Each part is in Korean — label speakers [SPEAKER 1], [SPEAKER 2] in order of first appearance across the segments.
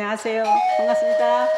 [SPEAKER 1] 안녕하세요. 반갑습니다.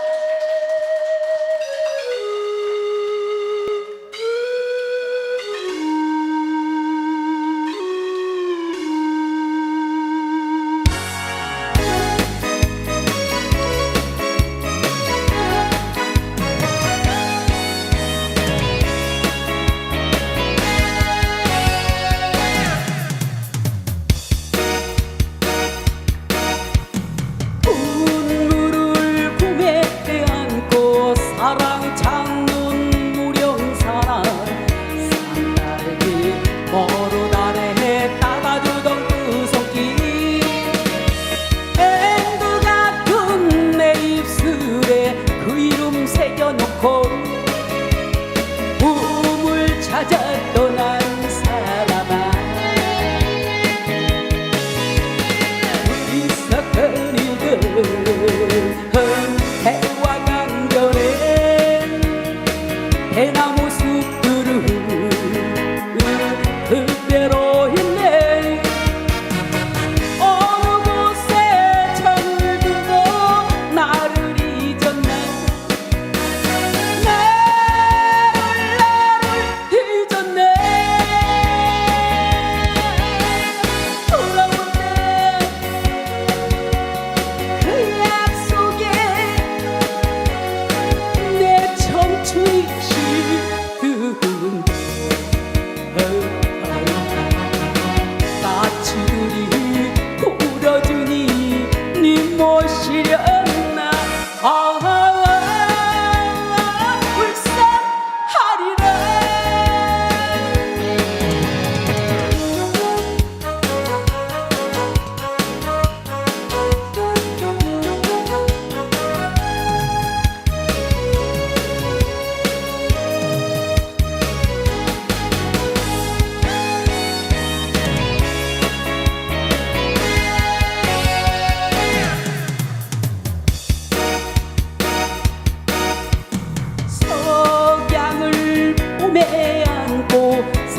[SPEAKER 1] she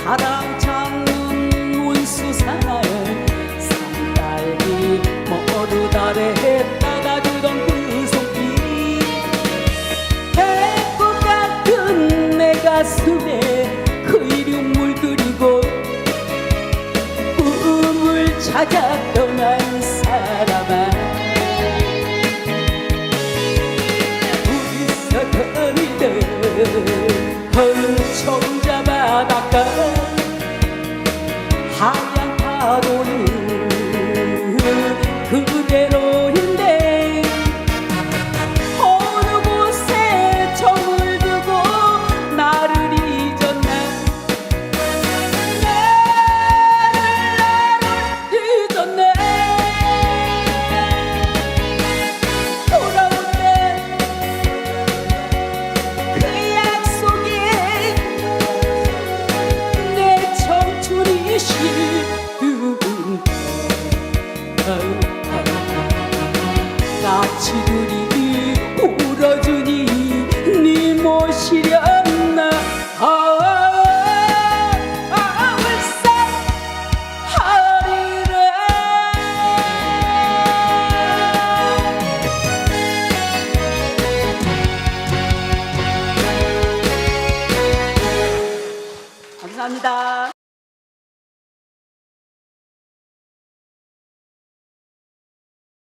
[SPEAKER 1] 사랑 찾는 운수사나에 산딸기 뭐 모두 달에 했다가 주던 그 손길 해꽃 같은 내 가슴에 그 이름을 그리고 꿈을 찾아 떠난 사람아. 우리 사랑이들 걸음 처음 잡아 같이 그리 울어주니 네 모시려나 아, 아, 아, 울산하리라 감사합니다.